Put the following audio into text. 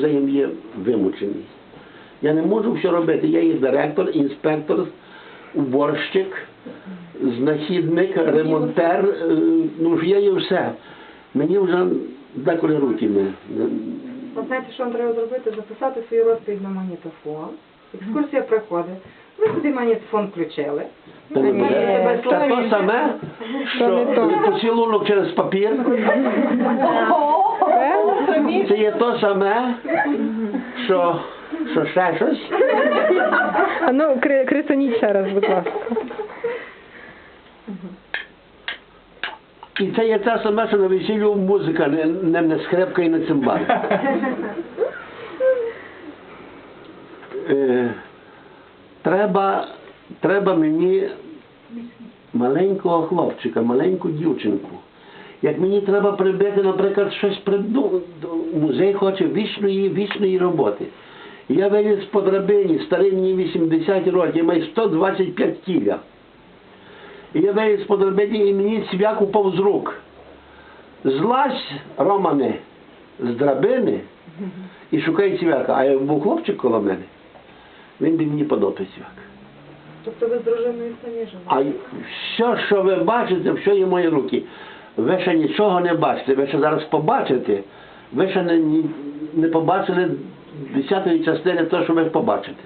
музеєм є вимучений. Я не можу все робити. Я є директор, інспектор, уборщик, знахідник, ремонтер. е, Ну ж я є все. Мені вже деколи руки не. Ви знаєте, що вам треба зробити? Записати свій розповідь на магнітофон. Екскурсія проходить. Ви собі магнітофон включили. Та. Та то саме, що поцілунок через папір. Це є то саме, що, що ще щось. А ну, кри- крисоніть ще раз, будь ласка. І це є те саме, що на весіллю музика, не, не, не скрепка і не цимбал. Е, треба, треба мені маленького хлопчика, маленьку дівчинку. Як мені треба прибити, наприклад, щось придумати, музей хоче вічної, вічної роботи. Я виліз по драбині, старий мені 80 років, маю 125 кіля. І я виліз по драбині і мені цвяк упав з рук. Злазь, Романе, з драбини і шукай цвяка. А як був хлопчик коло мене, він би мені подобав цвяк. Тобто ви з дружиною самі живете? А все, що ви бачите, все є мої руки. Ви ще нічого не бачите, ви ще зараз побачите, ви ще не, не побачили десятої частини того, що ви побачите.